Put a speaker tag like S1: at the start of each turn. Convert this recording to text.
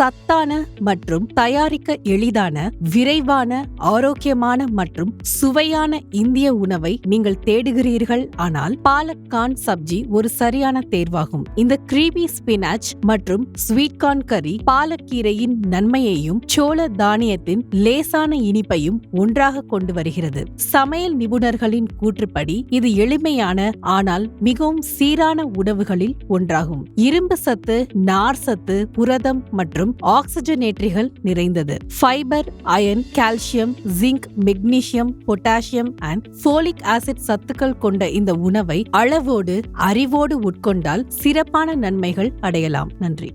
S1: சத்தான மற்றும் தயாரிக்க எளிதான விரைவான ஆரோக்கியமான மற்றும் சுவையான இந்திய உணவை நீங்கள் தேடுகிறீர்கள் ஆனால் பாலக்கான் சப்ஜி ஒரு சரியான தேர்வாகும். இந்த கிரீமி ஸ்பினாச் மற்றும் ஸ்வீட் கார்ன் கறி பாலக்கீரையின் நன்மையையும் சோள தானியத்தின் லேசான இனிப்பையும் ஒன்றாக கொண்டு வருகிறது. சமையல் நிபுணர்களின் கூற்றுப்படி இது எளிமையான ஆனால் மிகவும் சீரான உணவுகளில் ஒன்றாகும். இரும்பு சத்து நார் சத்து புரதம் மற்றும் மற்றும் ஆக்சிஜனேற்றிகள் நிறைந்தது. Fibre iron calcium zinc magnesium potassium and folic acid சத்துக்கள் கொண்ட இந்த உணவை அளவோடு அறிவோடு உட்கொண்டால் சிறப்பான நன்மைகள் அடையலாம். நன்றி.